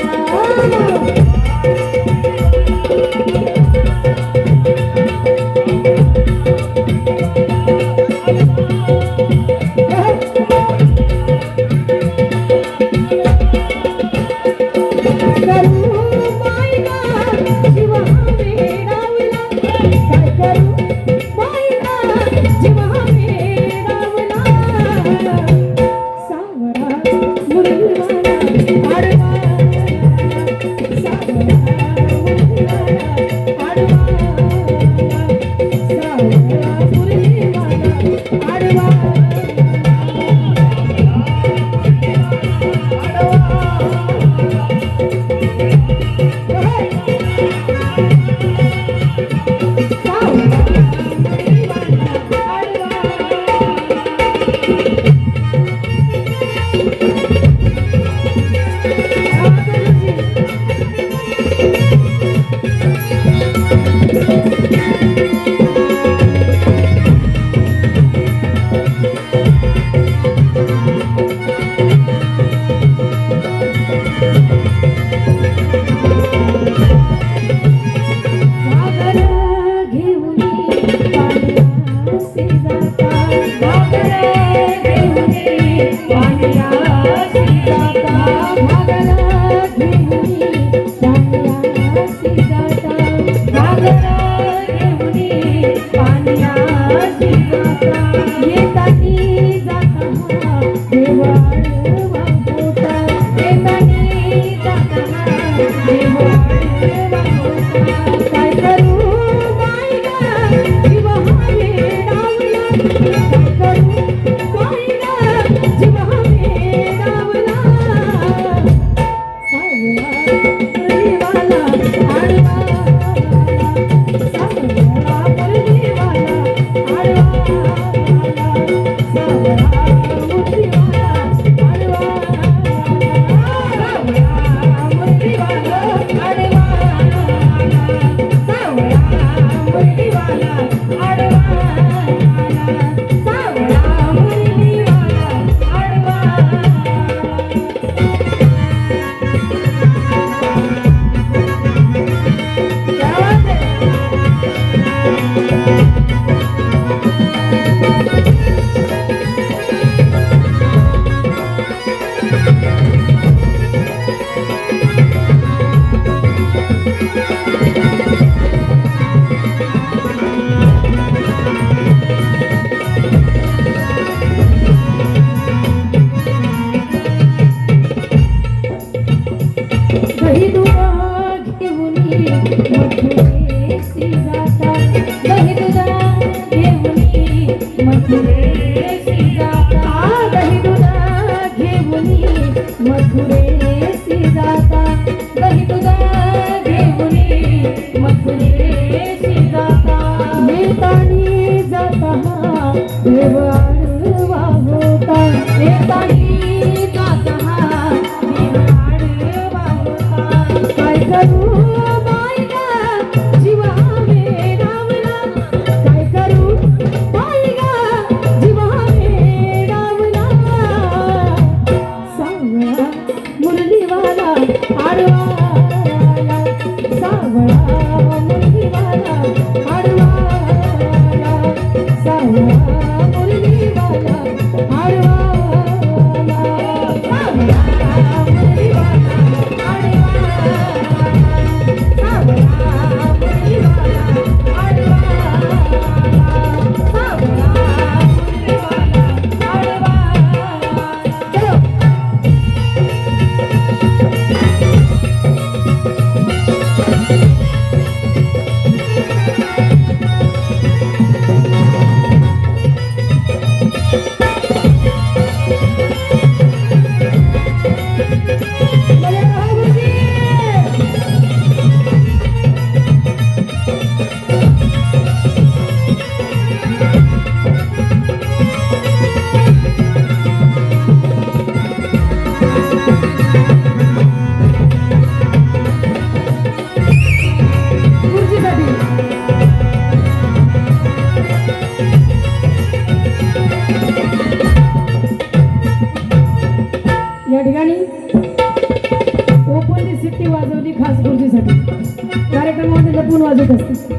Oh, my जाता येतानी जाता देवाळ देवाळ होता वाजवली खास गुरुजीसाठी कार्यक्रमामध्ये लपून वाजत असते?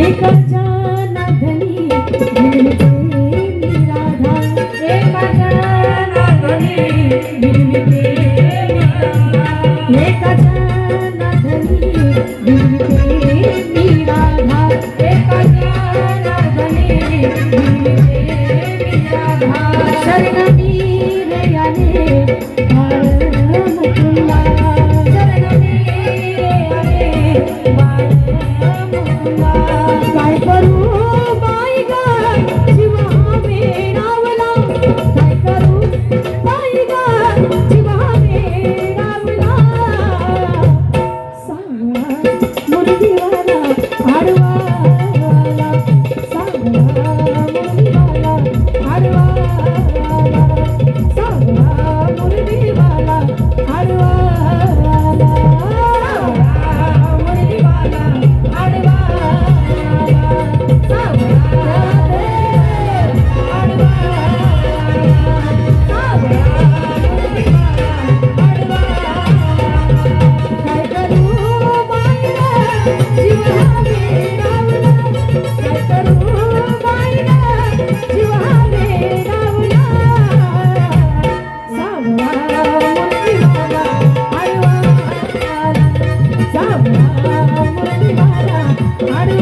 एकाच्या राधा एकाच्या नाथनी अरे